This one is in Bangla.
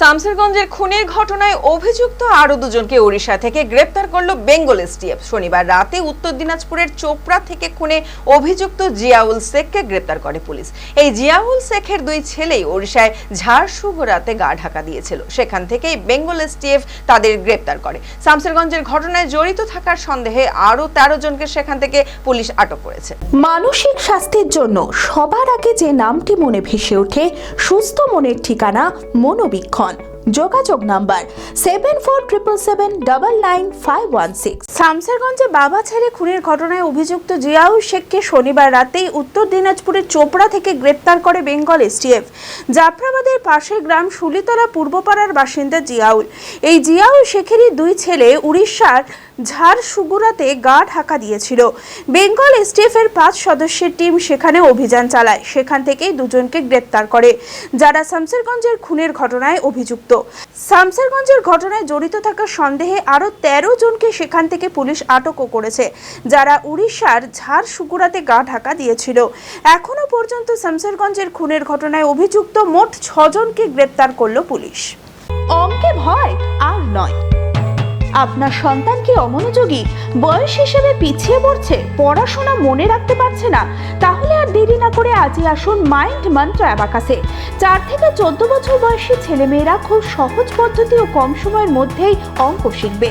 শামসেরগঞ্জের খুনের ঘটনায় অভিযুক্ত আরও দুজনকে ওড়িশা থেকে গ্রেপ্তার করল বেঙ্গল এসটিএফ। শনিবার রাতে উত্তর দিনাজপুরের চোপড়া থেকে খুনে অভিযুক্ত জিয়াউল শেখকে গ্রেপ্তার করে পুলিশ। এই জিয়াউল শেখের দুই ছেলেই ওড়িশায় ঝাড়সুগুড়াতে গা ঢাকা দিয়েছিল। সেখান থেকেই বেঙ্গল এসটিএফ তাদের গ্রেপ্তার করে। শামসেরগঞ্জের ঘটনায় জড়িত থাকার সন্দেহে আরও তেরো জনকে সেখান থেকে পুলিশ আটক করেছে। মানসিক স্বাস্থ্যের জন্য সবার আগে যে নামটি মনে ভেসে ওঠে, সুস্থ মনের ঠিকানা মনোবীক্ষণ। যোগাযোগ number seven four triple seven double nine five one six শামসেরগঞ্জে বাবা ছেলে খুনের ঘটনায় অভিযুক্ত জিয়াউল শেখকে শনিবার রাতেই উত্তর দিনাজপুরের চোপড়া থেকে গ্রেপ্তার করে বেঙ্গল এসটিএফ। জাফরাবাদের পাশের গ্রাম শুলিতলা পূর্বপাড়ার বাসিন্দা জিয়াউল। এই জিয়াউল শেখেরই দুই ছেলে উড়িষ্যার ঝাড়সুগুড়াতে গা ঢাকা দিয়েছিল। বেঙ্গল এসটিএফ এর পাঁচ সদস্যের টিম সেখানে অভিযান চালায়। সেখান থেকেই দুজনকে গ্রেপ্তার করে। যারা শামসেরগঞ্জের খুনের ঘটনায় অভিযুক্ত। শামসেরগঞ্জের ঘটনায় জড়িত থাকার সন্দেহে আরও তেরো জনকে সেখান থেকে পুলিশ আটকও করেছে, যারা উড়িষ্যার ঝাড়সুগুড়াতে গা ঢাকা দিয়েছিল। এখনও পর্যন্ত শামসেরগঞ্জের খুনের ঘটনায় অভিযুক্ত মোট ছজনকে গ্রেপ্তার করল পুলিশ। অঙ্কে ভয় আর নয়। আপনার সন্তান কি অমনোযোগী, বয়স হিসেবে পিছিয়ে পড়ছে, পড়াশোনা মনে রাখতে পারছে না, তাহলে দেরি না করে আজই আসুন মাইন্ড মন্ত্র অ্যাবাকাসে চার থেকে চোদ্দ বছর বয়সী ছেলেমেয়েরা খুব সহজ পদ্ধতি ও কম সময়ের মধ্যেই অঙ্ক শিখবে।